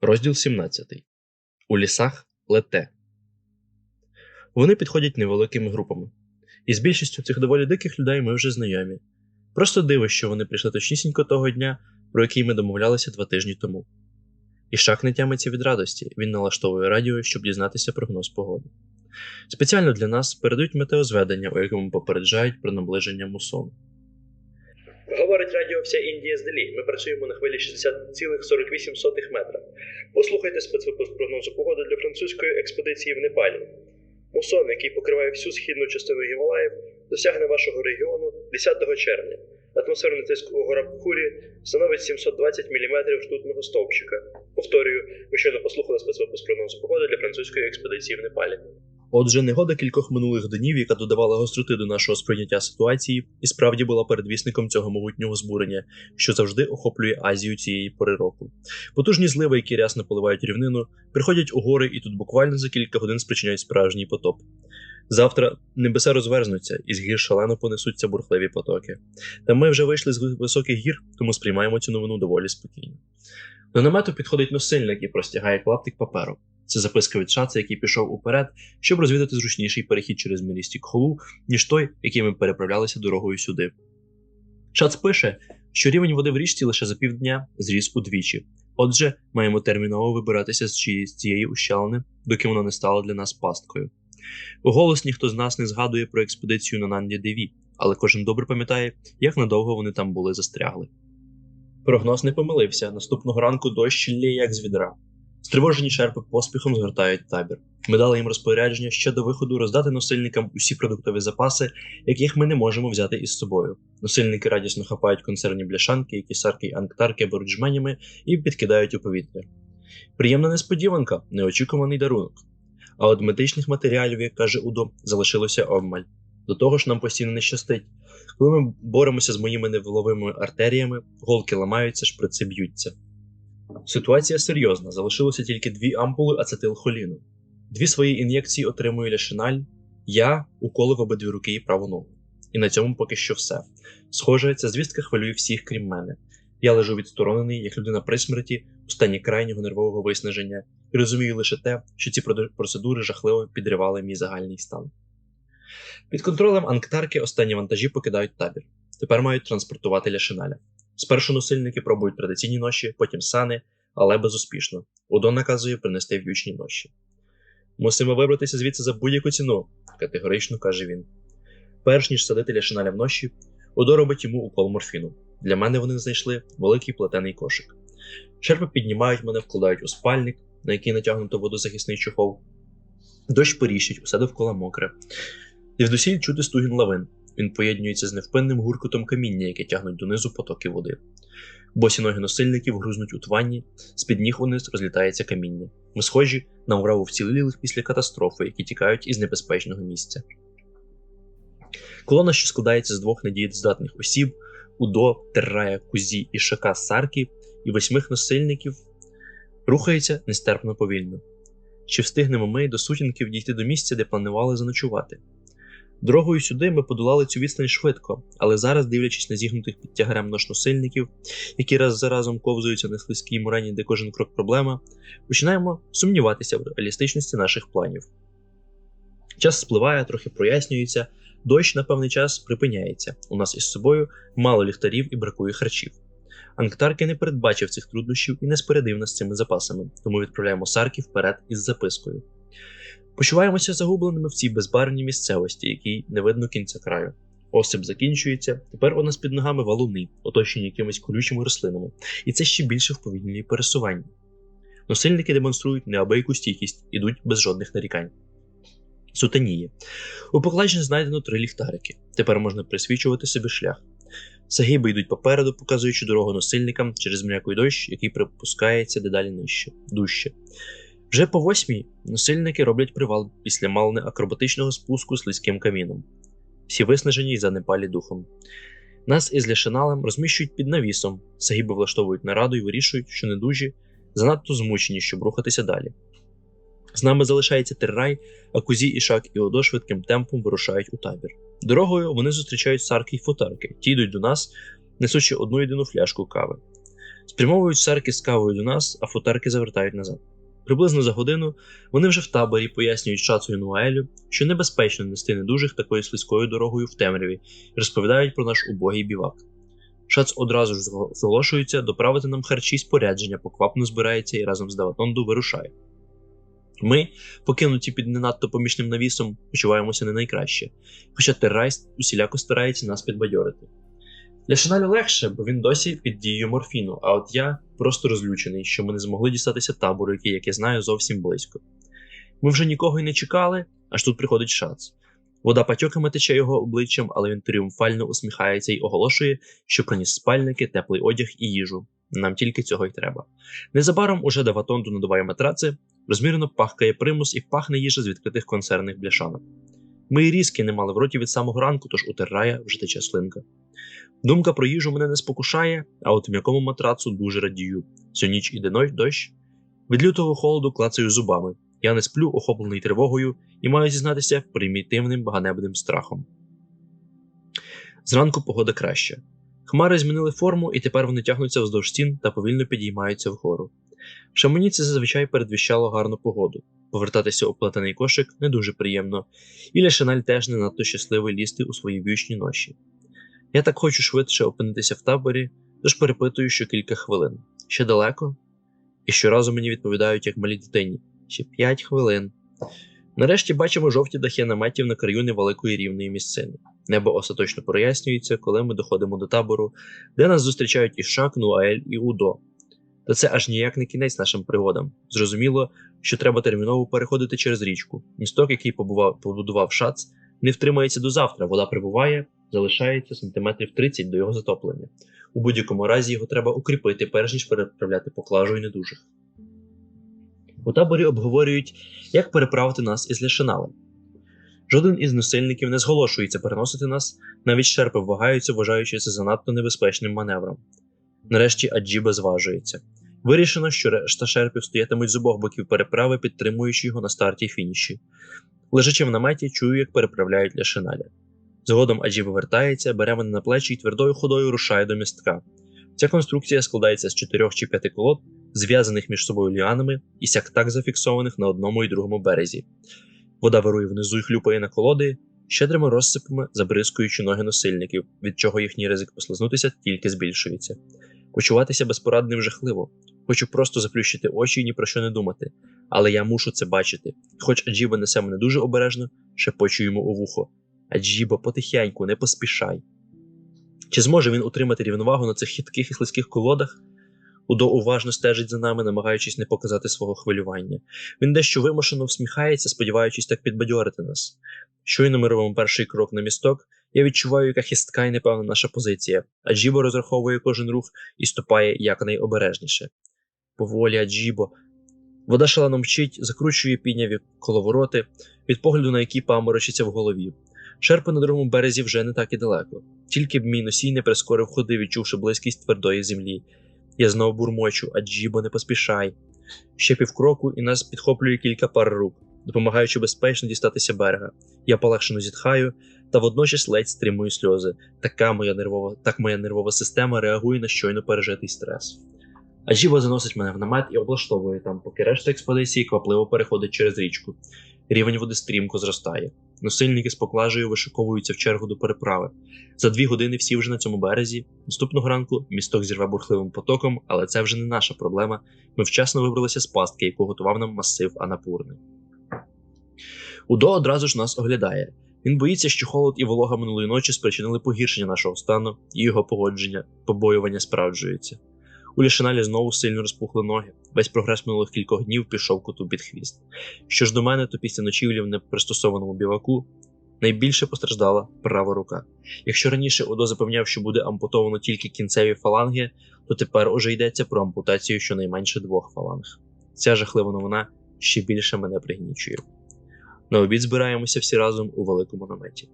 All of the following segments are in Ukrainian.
Розділ 17. У лісах лете. Вони підходять невеликими групами. І з більшістю цих доволі диких людей ми вже знайомі. Просто диво, що вони прийшли точнісінько того дня, про який ми домовлялися два тижні тому. Ішак не тямиться від радості, він налаштовує радіо, щоб дізнатися прогноз погоди. Спеціально для нас передають метеозведення, у якому попереджають про наближення мусону. Говорить вся Індія з Делі. Ми працюємо на хвилі 60,48 метра. Послухайте спецвипуск прогнозу погоди для французької експедиції в Непалі. Мусон, який покриває всю східну частину Гімалаїв, досягне вашого регіону 10 червня. Атмосферний тиск у Горабхурі становить 720 мм ртутного стовпчика. Повторюю, ви щойно послухали спецвипуск прогнозу погоди для французької експедиції в Непалі. Отже, негода кількох минулих днів, яка додавала гостроти до нашого сприйняття ситуації, і справді була передвісником цього могутнього збурення, що завжди охоплює Азію цієї пори року. Потужні зливи, які рясно поливають рівнину, приходять у гори і тут буквально за кілька годин спричиняють справжній потоп. Завтра небеса розверзнуться, і з гір шалено понесуться бурхливі потоки. Та ми вже вийшли з високих гір, тому сприймаємо цю новину доволі спокійно. До намету підходить носильник і простягає клаптик паперу. Це записка від шаца, який пішов уперед, щоб розвідати зручніший перехід через милісті Кхолу, ніж той, який ми переправлялися дорогою сюди. Шац пише, що рівень води в річці лише за півдня зріс удвічі. Отже, маємо терміново вибиратися з цієї ущелини, доки воно не стало для нас пасткою. Уголос ніхто з нас не згадує про експедицію на Нанді Деві, але кожен добре пам'ятає, як надовго вони там були застрягли. Прогноз не помилився. Наступного ранку дощ лє як з відра. Стривожені шерпи поспіхом згортають табір. Ми дали їм розпорядження ще до виходу роздати носильникам усі продуктові запаси, яких ми не можемо взяти із собою. Носильники радісно хапають консервні бляшанки, які сарки й анктарки беруть жменями і підкидають у повітря. Приємна несподіванка, неочікуваний дарунок. А от медичних матеріалів, як каже Удо, залишилося обмаль. До того ж, нам постійно не щастить. Коли ми боремося з моїми невиловими артеріями, голки ламаються, шприци б'ються. Ситуація серйозна, залишилося тільки дві ампули ацетилхоліну. Дві свої ін'єкції отримує ляшиналь, я уколив обидві руки і праву ногу. І на цьому поки що все. Схоже, ця звістка хвилює всіх, крім мене. Я лежу відсторонений, як людина при смерті, у стані крайнього нервового виснаження, і розумію лише те, що ці процедури жахливо підривали мій загальний стан. Під контролем Анктарки останні вантажі покидають табір. Тепер мають транспортувати ляшиналя. Спершу носильники пробують традиційні ноші, потім сани, але безуспішно. Удон наказує принести в'ючні ноші. Мусимо вибратися звідси за будь-яку ціну, категорично каже він. Перш ніж садити ляшиналя в ноші, Удо робить йому укол морфіну. Для мене вони знайшли великий плетений кошик. Шерпи піднімають мене, вкладають у спальник, на який натягнуто водозахисний чохол. Дощ поріщить, усе довкола мокре. Звідусіль чути стугін лавин. Він поєднується з невпинним гуркотом каміння, яке тягнуть донизу потоки води. Босі ноги носильників грузнуть у тванні, з-під ніг униз розлітається каміння. Ми схожі на ураву вцілілих після катастрофи, які тікають із небезпечного місця. Колона, що складається з двох надієздатних осіб, Удо, Террая, Кузі і Шака Саркі, і восьмих носильників, рухається нестерпно повільно. Чи встигнемо ми до сутінків дійти до місця, де планували заночувати? Дорогою сюди ми подолали цю відстань швидко, але зараз, дивлячись на зігнутих під тягарем нож носильників, які раз за разом ковзуються на слизькій мурені, де кожен крок проблема, починаємо сумніватися в реалістичності наших планів. Час спливає, трохи прояснюється, дощ на певний час припиняється. У нас із собою мало ліхтарів і бракує харчів. Анктарки не передбачив цих труднощів і не спередив нас цими запасами, тому відправляємо сарки вперед із запискою. Почуваємося загубленими в цій безбарвній місцевості, якій не видно кінця краю. Осип закінчується, тепер у нас під ногами валуни, оточені якимись колючими рослинами, і це ще більше вповільнює пересування. Носильники демонструють неабияку стійкість, ідуть без жодних нарікань. Сутеніє. У покладжі знайдено три ліхтарики. Тепер можна присвічувати собі шлях. Загиби йдуть попереду, показуючи дорогу носильникам через м'який дощ, який припускається дедалі нижче, дужче. Вже по восьмій носильники роблять привал після мало не акробатичного спуску слизьким каміном. Всі виснажені й занепалі духом. Нас із ляшиналем розміщують під навісом, загиби влаштовують нараду і вирішують, що недужі занадто змучені, щоб рухатися далі. З нами залишається Террай, а Кузі, Ішак і Одо швидким темпом вирушають у табір. Дорогою вони зустрічають сарки й футарки, ті йдуть до нас, несучи одну єдину фляжку кави. Спрямовують сарки з кавою до нас, а футарки завертають назад. Приблизно за годину вони вже в таборі пояснюють шацу і Нуаелю, що небезпечно нести недужих такою слизькою дорогою в темряві і розповідають про наш убогий бівак. Шац одразу ж зголошується доправити нам харчі спорядження, поквапно збирається і разом з Даватонду вирушає. Ми, покинуті під не надто помічним навісом, почуваємося не найкраще, хоча террайст усіляко старається нас підбадьорити. Для Шаналю легше, бо він досі під дією морфіну, а от я просто розлючений, що ми не змогли дістатися табору, який, як я знаю, зовсім близько. Ми вже нікого й не чекали, аж тут приходить шац. Вода патьоками тече його обличчям, але він тріумфально усміхається і оголошує, що приніс спальники, теплий одяг і їжу. Нам тільки цього й треба. Незабаром уже Даватонду надуває матраци, розмірено пахкає примус і пахне їжа з відкритих консервних бляшанок. Ми й різки не мали в роті від самого ранку, тож утирає вже тече слинка. Думка про їжу мене не спокушає, а от м'якому матрацу дуже радію. Всю ніч іде ночь дощ. Від лютого холоду клацаю зубами. Я не сплю, охоплений тривогою, і маю зізнатися примітивним ганебним страхом. Зранку погода краща. Хмари змінили форму, і тепер вони тягнуться вздовж стін та повільно підіймаються вгору. Шамані це зазвичай передвіщало гарну погоду. Повертатися у плетений кошик не дуже приємно, і Ляшаналь теж не надто щасливий лізти у свої вічні ноші. Я так хочу швидше опинитися в таборі, тож перепитую що кілька хвилин. Ще далеко? І щоразу мені відповідають, як малій дитині, ще п'ять хвилин. Нарешті бачимо жовті дахи наметів на краю невеликої рівної місцини. Небо остаточно прояснюється, коли ми доходимо до табору, де нас зустрічають Ішак, Нуаель і Удо. Та це аж ніяк не кінець нашим пригодам. Зрозуміло, що треба терміново переходити через річку. Місток, який побував, побудував шац, не втримається до завтра. Вода прибуває, залишається сантиметрів 30 до його затоплення. У будь-якому разі його треба укріпити, перш ніж переправляти поклажу і недужих. У таборі обговорюють, як переправити нас із Ляшиналем. Жоден із насильників не зголошується переносити нас, навіть шерпи вагаються, вважаючи це занадто небезпечним маневром. Нарешті Аджіба зважується. Вирішено, що решта шерпів стоятимуть з обох боків переправи, підтримуючи його на старті і фініші. Лежачи в наметі, чую, як переправляють Ляшиналя. Згодом Аджіба вертається, бере мене на плечі і твердою ходою рушає до містка. Ця конструкція складається з чотирьох чи п'яти колод, зв'язаних між собою ліанами і сяк так зафіксованих на одному і другому березі. Вода вирує внизу і хлюпає на колоди, щедрими розсипами забризкуючи ноги носильників, від чого їхній ризик послизнутися тільки збільшується. Почуватися безпорадним жахливо. Хочу просто заплющити очі і ні про що не думати. Але я мушу це бачити. Хоч Аджіба несе мене дуже обережно, шепочу йому у вухо. Аджіба, потихеньку, не поспішай. Чи зможе він утримати рівновагу на цих хитких і слизьких колодах? Удо уважно стежить за нами, намагаючись не показати свого хвилювання. Він дещо вимушено всміхається, сподіваючись так підбадьорити нас. Щойно ми робимо перший крок на місток, я відчуваю, яка хистка і непевна наша позиція, Аджібо розраховує кожен рух і ступає якнайобережніше. Поволі, Аджібо. Вода шалено мчить, закручує підняві коловороти, від погляду на які паморочиться в голові. Шерпи на другому березі вже не так і далеко. Тільки б мій носій не прискорив ходи, відчувши близькість твердої землі. Я знову бурмочу, Аджібо, не поспішай. Ще півкроку, і нас підхоплює кілька пар рук, допомагаючи безпечно дістатися берега. Я полегшено зітхаю, та водночас ледь стримую сльози. Така моя нервова, так моя нервова система реагує на щойно пережитий стрес. Аджіба заносить мене в намет і облаштовує там, поки решта експедиції квапливо переходить через річку. Рівень води стрімко зростає. Носильники з поклажею вишиковуються в чергу до переправи. За дві години всі вже на цьому березі. Наступного ранку місток зірве бурхливим потоком, але це вже не наша проблема. Ми вчасно вибралися з пастки, яку готував нам масив Анапурни. Удо одразу ж нас оглядає. Він боїться, що холод і волога минулої ночі спричинили погіршення нашого стану, і його погодження, побоювання справджується. У Лішиналі знову сильно розпухли ноги. Весь прогрес минулих кількох днів пішов коту під хвіст. Що ж до мене, то після ночівлі в непристосованому біваку найбільше постраждала права рука. Якщо раніше Одо запевняв, що буде ампутовано тільки кінцеві фаланги, то тепер уже йдеться про ампутацію щонайменше двох фаланг. Ця жахлива новина ще більше мене пригнічує. На обід збираємося всі разом у великому наметі.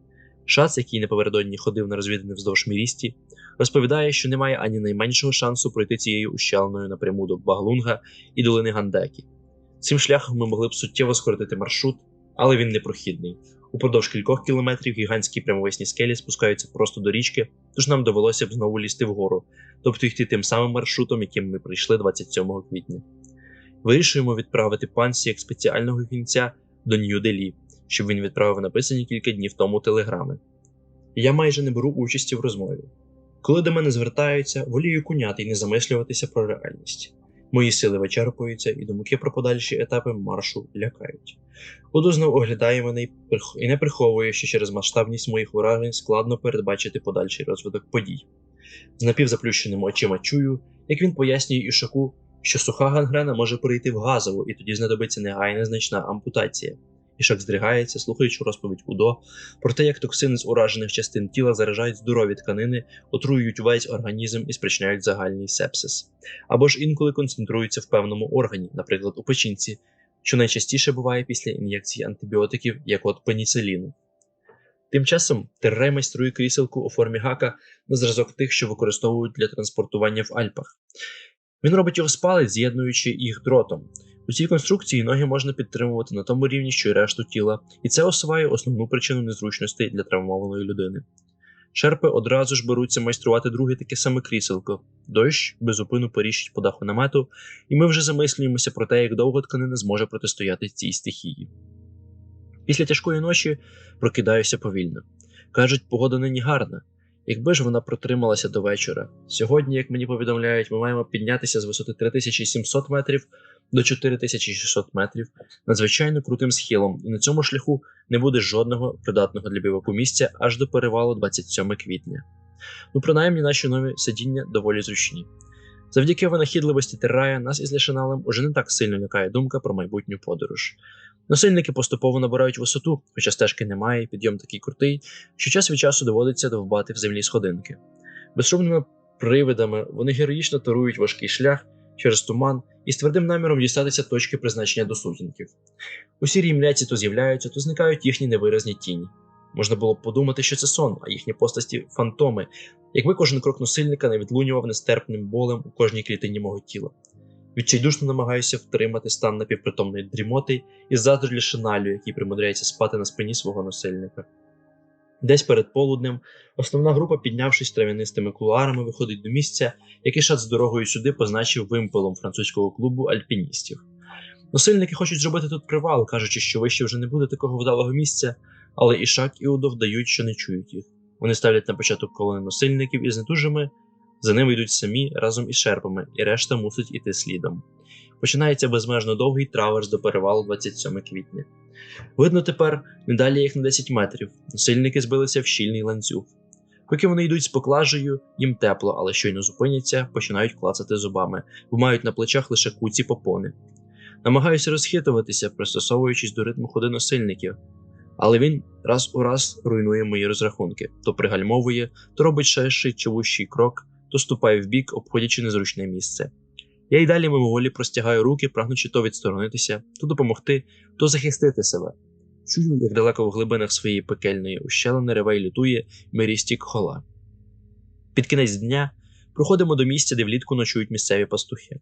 Шац, який напередодні ходив на розвідини вздовж мірісті, розповідає, що немає ані найменшого шансу пройти цією ущелиною напряму до Баглунга і долини Гандекі. Цим шляхом ми могли б суттєво скоротити маршрут, але він непрохідний. Упродовж кількох кілометрів гігантські прямовесні скелі спускаються просто до річки, тож нам довелося б знову лізти вгору, тобто йти тим самим маршрутом, яким ми прийшли 27 квітня. Вирішуємо відправити пансі як спеціального кінця до Нью-Делі, щоб він відправив написані кілька днів тому телеграми. Я майже не беру участі в розмові. Коли до мене звертаються, волію куняти і не замислюватися про реальність. Мої сили вичерпуються, і думки про подальші етапи маршу лякають. Уду знов оглядає мене і не приховує, що через масштабність моїх уражень складно передбачити подальший розвиток подій. З напівзаплющеними очима чую, як він пояснює Ішаку, що суха гангрена може перейти в газову, і тоді знадобиться негайна значна ампутація. Ішак здригається, слухаючи розповідь Удо про те, як токсини з уражених частин тіла заражають здорові тканини, отруюють весь організм і спричиняють загальний сепсис, або ж інколи концентруються в певному органі, наприклад, у печінці, що найчастіше буває після ін'єкції антибіотиків, як от пеніциліну. Тим часом Террей майструє кріселку у формі гака на зразок тих, що використовують для транспортування в Альпах. Він робить його з палець, з'єднуючи їх дротом. У цій конструкції ноги можна підтримувати на тому рівні, що й решту тіла, і це усуває основну причину незручностей для травмованої людини. Шерпи одразу ж беруться майструвати друге таке саме кріселко. Дощ безупину поріщить по даху намету, і ми вже замислюємося про те, як довго тканина зможе протистояти цій стихії. Після тяжкої ночі прокидаюся повільно. Кажуть, погода нині гарна. Якби ж вона протрималася до вечора. Сьогодні, як мені повідомляють, ми маємо піднятися з висоти 3700 метрів до 4600 метрів надзвичайно крутим схилом, і на цьому шляху не буде жодного придатного для біваку місця аж до перевалу 27 квітня. Ну, принаймні, наші нові сидіння доволі зручні. Завдяки винахідливості Террая нас із Ляшаналем уже не так сильно лякає думка про майбутню подорож. Насильники поступово набирають висоту, хоча стежки немає, підйом такий крутий, що час від часу доводиться довбати в землі сходинки. Безшумними привидами вони героїчно тарують важкий шлях через туман і з твердим наміром дістатися точки призначення до сутінків. У сірій мляці то з'являються, то зникають їхні невиразні тіні. Можна було б подумати, що це сон, а їхні постаті фантоми, якби кожен крок насильника не відлунював нестерпним болем у кожній клітині мого тіла. Відчайдушно намагаюся втримати стан напівпритомної дрімоти і заздрі шиналю, який примудряється спати на спині свого насильника. Десь перед полуднем основна група, піднявшись трав'янистими кулуарами, виходить до місця, яке шат з дорогою сюди позначив вимпелом французького клубу альпіністів. Насильники хочуть зробити тут привал, кажучи, що вище вже не буде такого вдалого місця, але і Шак, і Удо вдають, що не чують їх. Вони ставлять на початок колони насильників із недужими, за ними йдуть самі разом із шерпами, і решта мусить іти слідом. Починається безмежно довгий траверс до перевалу 27 квітня. Видно тепер не далі як на 10 метрів. Насильники збилися в щільний ланцюг. Поки вони йдуть з поклажею, їм тепло, але щойно зупиняться, починають клацати зубами, бо мають на плечах лише куці попони. Намагаюся розхитуватися, пристосовуючись до ритму ходи насильників, але він раз у раз руйнує мої розрахунки то пригальмовує, то робить ще чи крок, то ступає вбік, обходячи незручне місце. Я й далі мимоволі простягаю руки, прагнучи то відсторонитися, то допомогти, то захистити себе. Чую, як далеко в глибинах своєї пекельної ущелини ревей лютує мирістік хола. Під кінець дня проходимо до місця, де влітку ночують місцеві пастухи.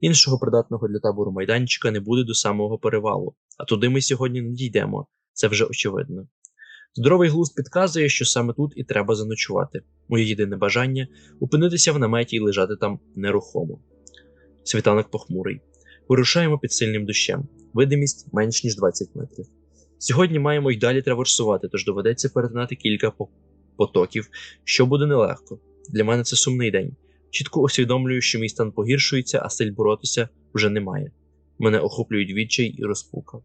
Іншого придатного для табору майданчика не буде до самого перевалу, а туди ми сьогодні не дійдемо, це вже очевидно. Здоровий глузд підказує, що саме тут і треба заночувати. Моє єдине бажання опинитися в наметі і лежати там нерухомо. Світанок похмурий. Вирушаємо під сильним дощем, видимість менш ніж 20 метрів. Сьогодні маємо й далі траверсувати, тож доведеться перетинати кілька потоків, що буде нелегко. Для мене це сумний день. Чітко усвідомлюю, що мій стан погіршується, а силь боротися вже немає. Мене охоплюють відчай і розпука.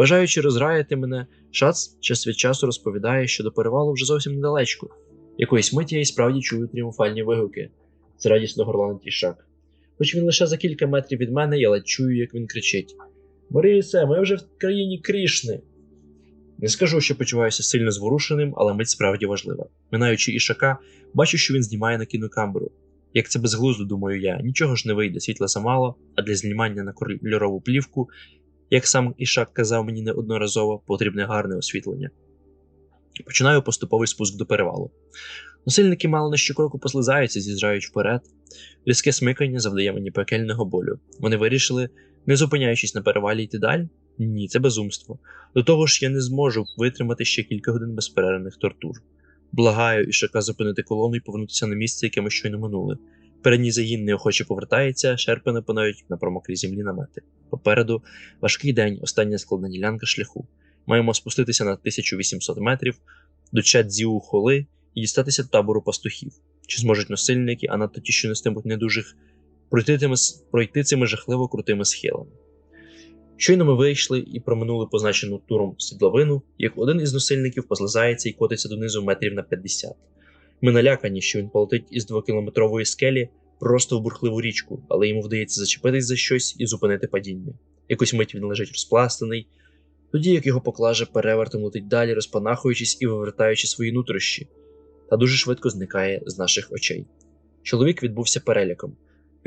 Бажаючи розраяти мене, шац час від часу розповідає, що до перевалу вже зовсім недалечко. Якоїсь миті я й справді чую тріумфальні вигуки з радісно горланить ішак. Хоч він лише за кілька метрів від мене, я ледь чую, як він кричить: Борисе, ми вже в країні Крішни. Не скажу, що почуваюся сильно зворушеним, але мить справді важлива. Минаючи ішака, бачу, що він знімає на кінокамеру. Як це безглуздо, думаю я, нічого ж не вийде, світла замало, а для знімання на кольорову плівку, як сам ішак казав мені неодноразово, потрібне гарне освітлення. Починаю поступовий спуск до перевалу. Насильники мало на щокроку послизаються, з'їжджають вперед. Різке смикання завдає мені пекельного болю. Вони вирішили, не зупиняючись на перевалі йти далі, Ні, це безумство. До того ж, я не зможу витримати ще кілька годин безперервних тортур. Благаю Ішака зупинити колону і повернутися на місце, яке ми щойно минули. Передній загін неохоче повертається, шерпи напинають на промоклій землі намети. Попереду важкий день, остання складна ділянка шляху. Маємо спуститися на 1800 метрів до Чадзіу Холи і дістатися табору пастухів. Чи зможуть насильники, а надто ті, що нестимуть недужих, пройти, тими, пройти цими жахливо крутими схилами? Щойно ми вийшли і проминули позначену туром сідловину, як один із насильників позлизається і котиться донизу метрів на 50. Ми налякані, що він полетить із двокілометрової скелі просто в бурхливу річку, але йому вдається зачепитись за щось і зупинити падіння. Якусь мить він лежить розпластаний, тоді як його поклаже перевертом летить далі, розпанахуючись і вивертаючи свої нутрощі, та дуже швидко зникає з наших очей. Чоловік відбувся переляком.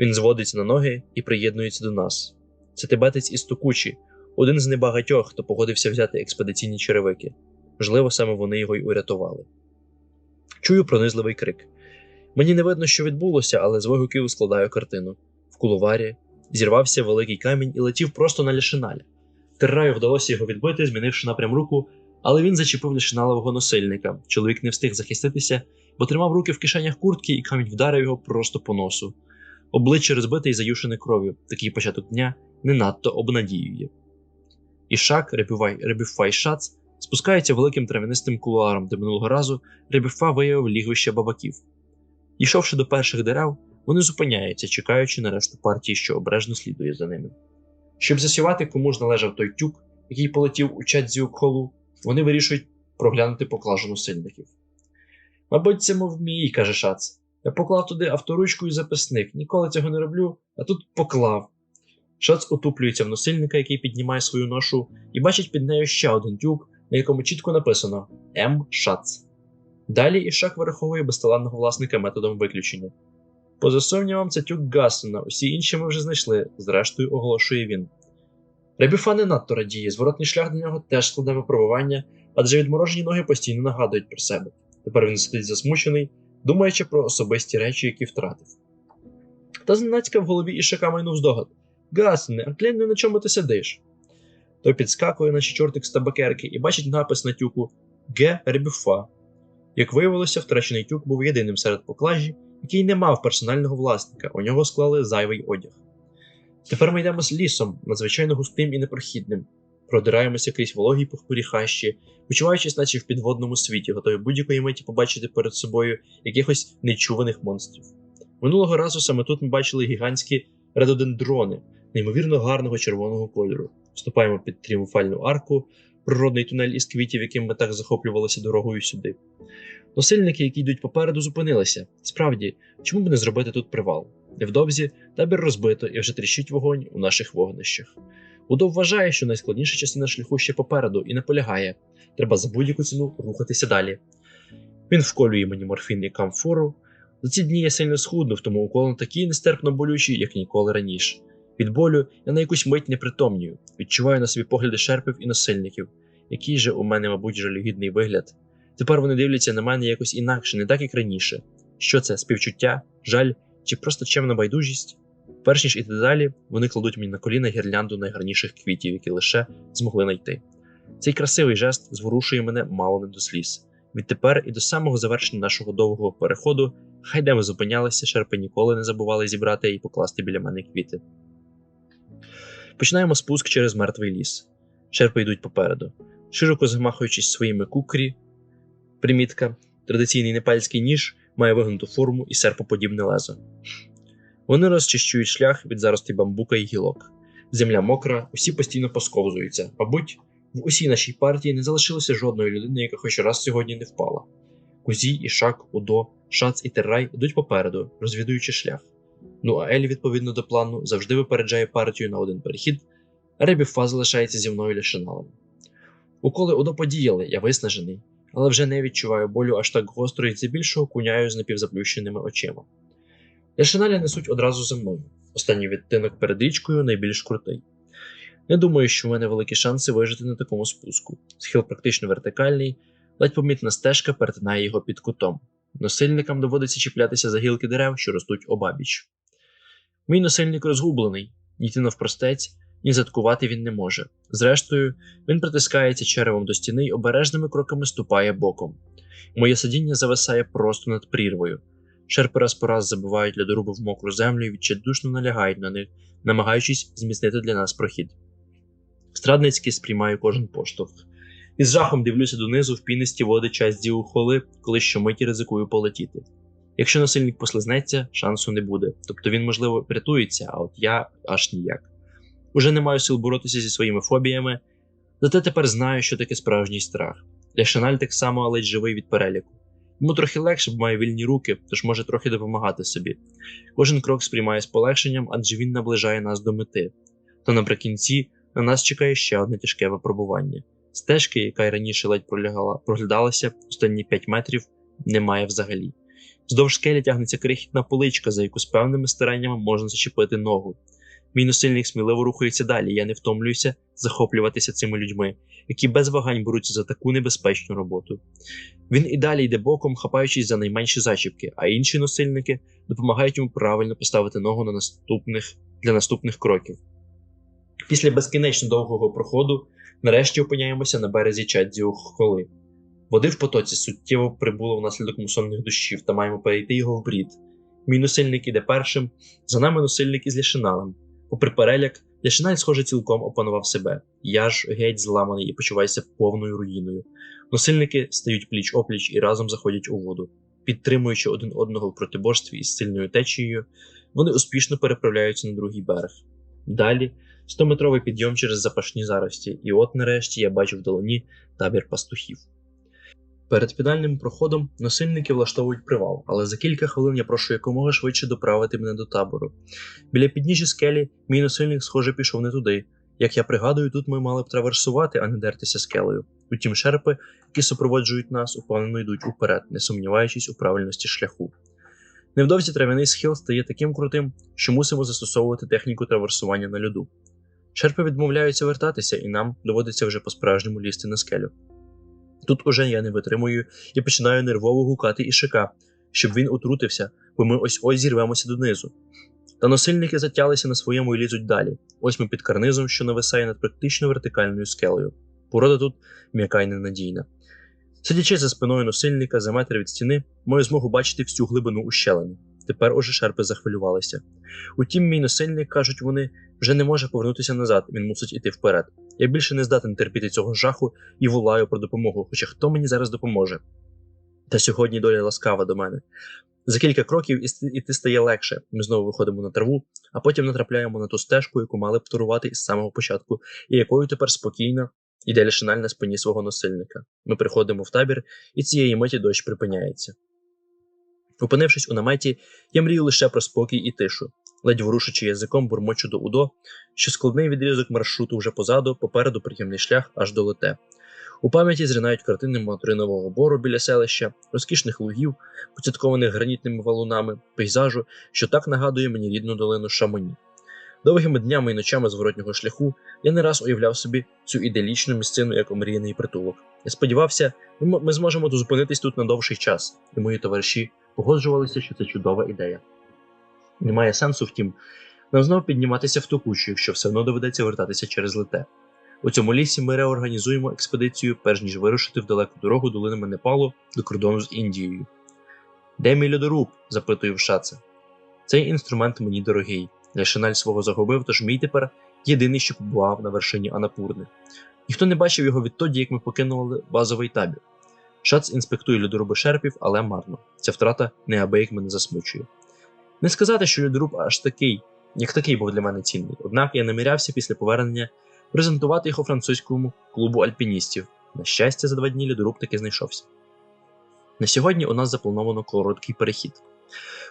Він зводиться на ноги і приєднується до нас. Це тибетець із Токучі, один з небагатьох, хто погодився взяти експедиційні черевики. Можливо, саме вони його й урятували. Чую пронизливий крик. Мені не видно, що відбулося, але з вигуків складаю картину. В кулуварі зірвався великий камінь і летів просто на ляшиналя. Терраю вдалося його відбити, змінивши напрям руку, але він зачепив ляшиналового носильника. Чоловік не встиг захиститися, бо тримав руки в кишенях куртки, і камінь вдарив його просто по носу. Обличчя розбите і заюшене кров'ю. Такий початок дня не надто обнадіює. Ішак, Ребюфай Шац спускається великим трав'янистим кулуаром, де минулого разу Ребюфа виявив лігвище бабаків. Дійшовши до перших дерев, вони зупиняються, чекаючи на решту партії, що обережно слідує за ними. Щоб засівати, кому ж належав той тюк, який полетів у Чадзюкхолу, вони вирішують проглянути поклажу насильників. Мабуть, це мов мій, каже Шац. Я поклав туди авторучку і записник, ніколи цього не роблю, а тут поклав. Шац утуплюється в носильника, який піднімає свою ношу, і бачить під нею ще один тюк, на якому чітко написано М. Шац. Далі Ішак вираховує безталанного власника методом виключення. Поза сумнівом, це тюк Гасена, усі інші ми вже знайшли, зрештою оголошує він. Ребюфа не надто радіє, зворотний шлях до нього теж складе випробування, адже відморожені ноги постійно нагадують про себе. Тепер він сидить засмучений, думаючи про особисті речі, які втратив. Та зненацька в голові Ішака майнув здогад. Гасене, а глянь, на чому ти сидиш? Той підскакує, наче чортик з табакерки, і бачить напис на тюку Г. Ребюфа. Як виявилося, втрачений тюк був єдиним серед поклажі, який не мав персонального власника, у нього склали зайвий одяг. Тепер ми йдемо з лісом, надзвичайно густим і непрохідним, продираємося крізь вологі похмурі хащі, почуваючись, наче в підводному світі, готові будь-якої миті побачити перед собою якихось нечуваних монстрів. Минулого разу саме тут ми бачили гігантські редодендрони, неймовірно гарного червоного кольору. Вступаємо під тріумфальну арку, природний тунель із квітів, яким ми так захоплювалися дорогою сюди. Носильники, які йдуть попереду, зупинилися. Справді, чому б не зробити тут привал? Невдовзі табір розбито і вже тріщить вогонь у наших вогнищах. Удов вважає, що найскладніша частина шляху ще попереду і наполягає. Треба за будь-яку ціну рухатися далі. Він вколює мені морфін і камфору. За ці дні я сильно схуднув, тому укол такі нестерпно болючі, як ніколи раніше. Від болю я на якусь мить не притомнюю, відчуваю на собі погляди шерпів і насильників, який же у мене, мабуть, жалюгідний вигляд. Тепер вони дивляться на мене якось інакше, не так як раніше. Що це співчуття, жаль чи просто чемна байдужість? Перш ніж іти далі, вони кладуть мені на коліна гірлянду найгарніших квітів, які лише змогли знайти. Цей красивий жест зворушує мене мало не до сліз. Відтепер і до самого завершення нашого довгого переходу, хай де ми зупинялися, шерпи ніколи не забували зібрати і покласти біля мене квіти. Починаємо спуск через мертвий ліс. Шерпи йдуть попереду, широко замахуючись своїми кукрі. Примітка. Традиційний непальський ніж має вигнуту форму і серпоподібне лезо. Вони розчищують шлях від зарості бамбука і гілок. Земля мокра, усі постійно посковзуються. Мабуть, в усій нашій партії не залишилося жодної людини, яка хоч раз сьогодні не впала. Кузі, Ішак, Удо, Шац і Террай йдуть попереду, розвідуючи шлях. Ну а Елі, відповідно до плану, завжди випереджає партію на один перехід, а Ребіфа залишається зі мною ляшиналом. Уколи Удо подіяли, я виснажений, але вже не відчуваю болю аж так гостро і здебільшого куняю з напівзаплющеними очима. Ляшиналя несуть одразу за мною. Останній відтинок перед річкою найбільш крутий. Не думаю, що в мене великі шанси вижити на такому спуску. Схил практично вертикальний, ледь помітна стежка перетинає його під кутом. Носильникам доводиться чіплятися за гілки дерев, що ростуть обабіч. Мій носильник розгублений, йти навпростець, ні заткувати він не може. Зрештою, він притискається черевом до стіни й обережними кроками ступає боком. Моє сидіння зависає просто над прірвою. Шерпи раз по раз забивають льодоруби в мокру землю і відчайдушно налягають на них, намагаючись зміцнити для нас прохід. Страдницьки сприймаю кожен поштовх. Із жахом дивлюся донизу в пінисті води часті ухоли, коли щомиті ризикую полетіти. Якщо насильник послизнеться, шансу не буде, тобто він, можливо, врятується, а от я аж ніяк. Уже не маю сил боротися зі своїми фобіями, зате тепер знаю, що таке справжній страх. Ляшаналь так само але ледь живий від переліку. Йому трохи легше, бо має вільні руки, тож може трохи допомагати собі. Кожен крок сприймає з полегшенням, адже він наближає нас до мети. Та наприкінці на нас чекає ще одне тяжке випробування. Стежки, яка й раніше ледь проглядалася останні 5 метрів, немає взагалі. Вздовж скелі тягнеться крихітна поличка, за яку з певними стараннями можна зачепити ногу. Мій носильник сміливо рухається далі, я не втомлююся захоплюватися цими людьми, які без вагань беруться за таку небезпечну роботу. Він і далі йде боком, хапаючись за найменші зачіпки, а інші носильники допомагають йому правильно поставити ногу на наступних, для наступних кроків. Після безкінечно довгого проходу нарешті опиняємося на березі Чадзіохоли. Води в потоці суттєво прибуло внаслідок мусонних дощів та маємо перейти його в брід. Мій носильник іде першим, за нами носильник із Ляшиналем. Попри переляк, Ляшиналь, схоже, цілком опанував себе. Я ж геть зламаний і почуваюся повною руїною. Носильники стають пліч опліч і разом заходять у воду. Підтримуючи один одного в протиборстві із сильною течією, вони успішно переправляються на другий берег. Далі 100-метровий підйом через запашні зарості, і от нарешті я бачу вдалині табір пастухів. Перед фінальним проходом носильники влаштовують привал, але за кілька хвилин я прошу якомога швидше доправити мене до табору. Біля підніжжя скелі мій носильник, схоже, пішов не туди. Як я пригадую, тут ми мали б траверсувати, а не дертися скелею. Утім, шерпи, які супроводжують нас, упевнено йдуть уперед, не сумніваючись у правильності шляху. Невдовзі трав'яний схил стає таким крутим, що мусимо застосовувати техніку траверсування на льоду. Шерпи відмовляються вертатися, і нам доводиться вже по-справжньому лізти на скелю. Тут уже я не витримую і починаю нервово гукати ішика, щоб він утрутився, бо ми ось ось зірвемося донизу. Та носильники затялися на своєму і лізуть далі. Ось ми під карнизом, що нависає над практично вертикальною скелею. Порода тут м'яка й ненадійна. Сидячи за спиною носильника за метр від стіни, маю змогу бачити всю глибину ущелини. Тепер уже шерпи захвилювалися. Утім, мій носильник, кажуть вони, вже не може повернутися назад, він мусить іти вперед. Я більше не здатен терпіти цього жаху і волаю про допомогу, хоча хто мені зараз допоможе. Та сьогодні доля ласкава до мене. За кілька кроків іти стає легше. Ми знову виходимо на траву, а потім натрапляємо на ту стежку, яку мали б турувати із самого початку, і якою тепер спокійно іде лішиналь на спині свого носильника. Ми приходимо в табір, і цієї миті дощ припиняється. Опинившись у наметі, я мрію лише про спокій і тишу, ледь ворушачи язиком, бурмочу до Удо, що складний відрізок маршруту вже позаду, попереду приємний шлях аж до лете. У пам'яті зринають картини мотринового бору біля селища, розкішних лугів, поцяткованих гранітними валунами, пейзажу, що так нагадує мені рідну долину Шамоні. Довгими днями і ночами зворотнього шляху я не раз уявляв собі цю іделічну місцину як омріяний притулок. Я сподівався, ми зможемо зупинитись тут на довший час, і мої товариші погоджувалися, що це чудова ідея. Немає сенсу, втім, нам знову підніматися в ту кучу, якщо все одно доведеться вертатися через лете. У цьому лісі ми реорганізуємо експедицію, перш ніж вирушити в далеку дорогу долинами Непалу до кордону з Індією. Де мій льодоруб? запитую в шаце. Цей інструмент мені дорогий. Я шиналь свого загубив, тож мій тепер єдиний, що побував на вершині Анапурни. Ніхто не бачив його відтоді, як ми покинули базовий табір. Шац інспектує льодоруби шерпів, але марно. Ця втрата неабияк мене засмучує. Не сказати, що льодоруб аж такий, як такий був для мене цінний, однак я намірявся після повернення презентувати у французькому клубу альпіністів. На щастя, за два дні льодоруб таки знайшовся. На сьогодні у нас заплановано короткий перехід.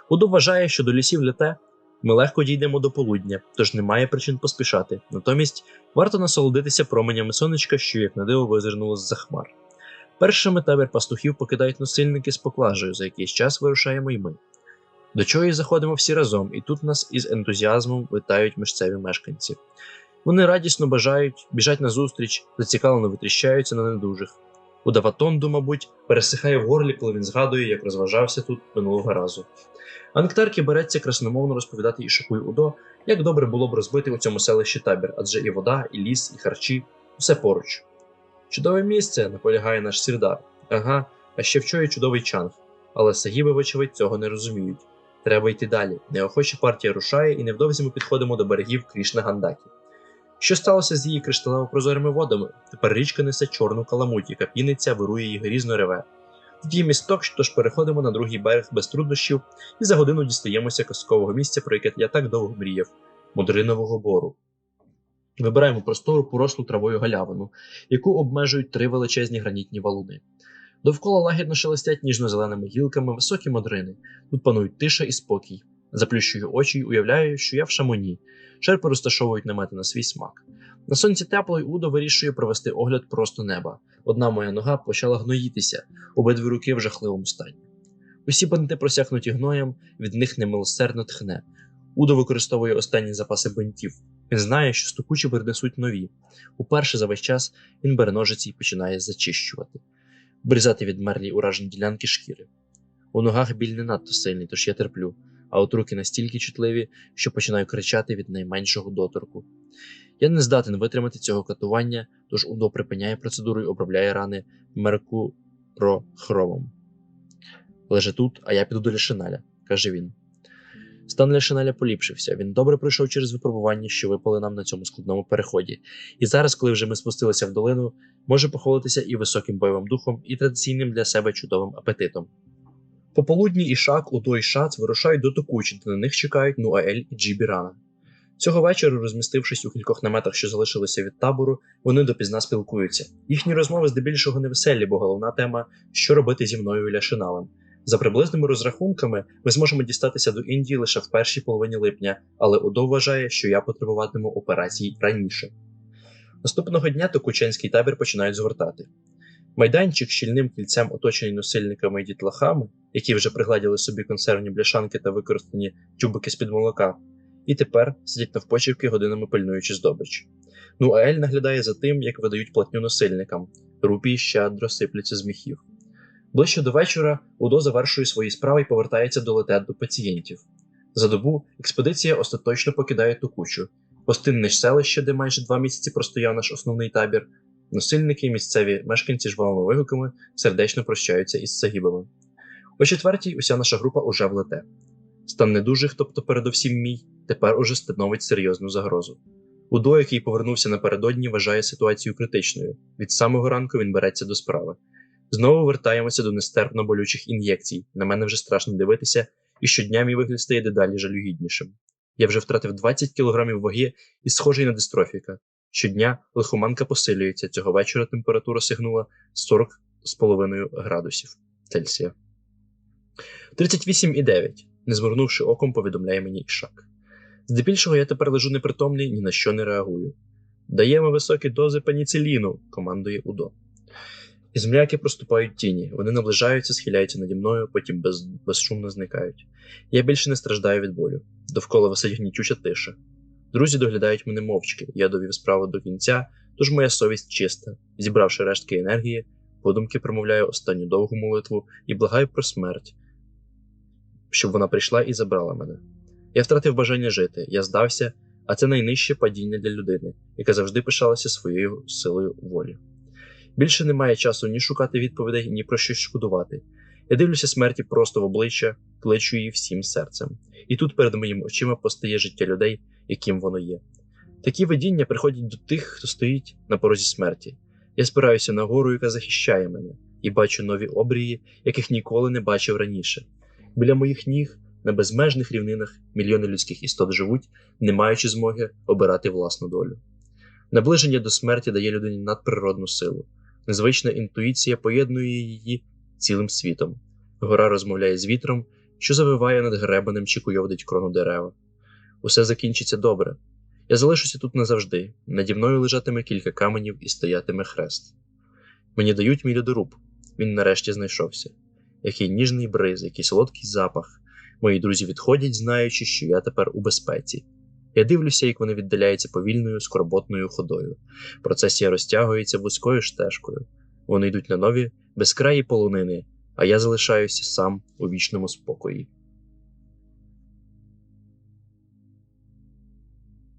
Удо вважає, що до лісів лете ми легко дійдемо до полудня, тож немає причин поспішати. Натомість варто насолодитися променями сонечка, що, як на диво, визирнуло з за хмар. Першими табір пастухів покидають носильники з поклажею, за якийсь час вирушаємо й ми. До чого й заходимо всі разом, і тут нас із ентузіазмом витають місцеві мешканці. Вони радісно бажають, біжать назустріч, зацікавлено витріщаються на недужих. У Даватонду, мабуть, пересихає в горлі, коли він згадує, як розважався тут минулого разу. А Нектарки береться красномовно розповідати Ішаку й Удо, як добре було б розбити у цьому селищі табір, адже і вода, і ліс, і харчі все поруч. Чудове місце, наполягає наш сірдар. Ага, а ще вчора чудовий чанг. Але сагіби, вочевидь, цього не розуміють. Треба йти далі. Неохоче партія рушає, і невдовзі ми підходимо до берегів Крішна Гандакі. Що сталося з її кришталево прозорими водами? Тепер річка несе чорну каламуть, яка піниться, вирує і грізно реве. Є місток, тож переходимо на другий берег без труднощів і за годину дістаємося казкового місця, про яке я так довго мріяв Мудринового бору. Вибираємо простору порослу травою галявину, яку обмежують три величезні гранітні валуни. Довкола лагідно шелестять ніжно-зеленими гілками високі модрини. Тут панують тиша і спокій. Заплющую очі й уявляю, що я в шамоні. Шерпи розташовують намети на свій смак. На сонці тепло й Удо вирішує провести огляд просто неба. Одна моя нога почала гноїтися, обидві руки в жахливому стані. Усі бинти просякнуті гноєм, від них немилосердно тхне. Удо використовує останні запаси бинтів. Він знає, що стукучі принесуть нові. Уперше за весь час він бере ножиці і починає зачищувати, обрізати відмерлі уражені ділянки шкіри. У ногах біль не надто сильний, тож я терплю, а от руки настільки чутливі, що починаю кричати від найменшого доторку. Я не здатен витримати цього катування, тож Удо припиняє процедуру і обробляє рани меркурохромом. Лежи тут, а я піду до Ляшиналя, каже він. Стан Ляшиналя поліпшився. Він добре пройшов через випробування, що випали нам на цьому складному переході. І зараз, коли вже ми спустилися в долину, може похвалитися і високим бойовим духом, і традиційним для себе чудовим апетитом. Пополудні Ішак, Удо і Шац вирушають до Токучі, де на них чекають Нуаель і Джібірана. Цього вечора, розмістившись у кількох наметах, що залишилися від табору, вони допізна спілкуються. Їхні розмови здебільшого невеселі, бо головна тема що робити зі мною і Ляшиналем. За приблизними розрахунками, ми зможемо дістатися до Індії лише в першій половині липня, але Удо вважає, що я потребуватиму операцій раніше. Наступного дня Токученський табір починають згортати. Майданчик щільним кільцем, оточений носильниками і дітлахами, які вже пригладіли собі консервні бляшанки та використані тюбики з-під молока, і тепер сидять навпочівки годинами пильнуючи здобич. Ну а Ель наглядає за тим, як видають платню носильникам, рупії щедро сипляться з міхів. Ближче до вечора Удо завершує свої справи і повертається до летет до пацієнтів. За добу експедиція остаточно покидає Токучу, гостинне ж селище, де майже два місяці простояв наш основний табір. Носильники і місцеві мешканці жвавими вигуками сердечно прощаються із сагібами. О четвертій уся наша група уже влете. Стан недужих, тобто передовсім мій, тепер уже становить серйозну загрозу. Удо, який повернувся напередодні, вважає ситуацію критичною. Від самого ранку він береться до справи. Знову вертаємося до нестерпно болючих ін'єкцій. На мене вже страшно дивитися, і щодня мій вигляд стає дедалі жалюгіднішим. Я вже втратив 20 кілограмів ваги і схожий на дистрофіка. Щодня лихоманка посилюється. Цього вечора температура сягнула 40,5 градусів Цельсія. 38,9. Не зморгнувши оком, повідомляє мені Ішак. Здебільшого я тепер лежу непритомний, ні на що не реагую. Даємо високі дози пеніциліну, командує Удо. Із м'яки проступають тіні, вони наближаються, схиляються наді мною, потім без, безшумно зникають. Я більше не страждаю від болю. Довкола висить гнітюча тиша. Друзі доглядають мене мовчки, я довів справу до кінця, тож моя совість чиста. Зібравши рештки енергії, подумки промовляю останню довгу молитву і благаю про смерть, щоб вона прийшла і забрала мене. Я втратив бажання жити, я здався, а це найнижче падіння для людини, яка завжди пишалася своєю силою волі. Більше немає часу ні шукати відповідей, ні про щось шкодувати. Я дивлюся смерті просто в обличчя, кличу її всім серцем. І тут перед моїми очима постає життя людей, яким воно є. Такі видіння приходять до тих, хто стоїть на порозі смерті. Я спираюся на гору, яка захищає мене, і бачу нові обрії, яких ніколи не бачив раніше. Біля моїх ніг, на безмежних рівнинах, мільйони людських істот живуть, не маючи змоги обирати власну долю. Наближення до смерті дає людині надприродну силу. Незвична інтуїція поєднує її цілим світом. Гора розмовляє з вітром, що завиває над гребенем чи куйовдить крону дерева. Усе закінчиться добре. Я залишуся тут назавжди. Наді мною лежатиме кілька каменів і стоятиме хрест. Мені дають мій льодоруб. Він нарешті знайшовся. Який ніжний бриз, який солодкий запах. Мої друзі відходять, знаючи, що я тепер у безпеці. Я дивлюся, як вони віддаляються повільною скорботною ходою. Процесія розтягується вузькою стежкою. Вони йдуть на нові безкраї полонини, а я залишаюся сам у вічному спокої.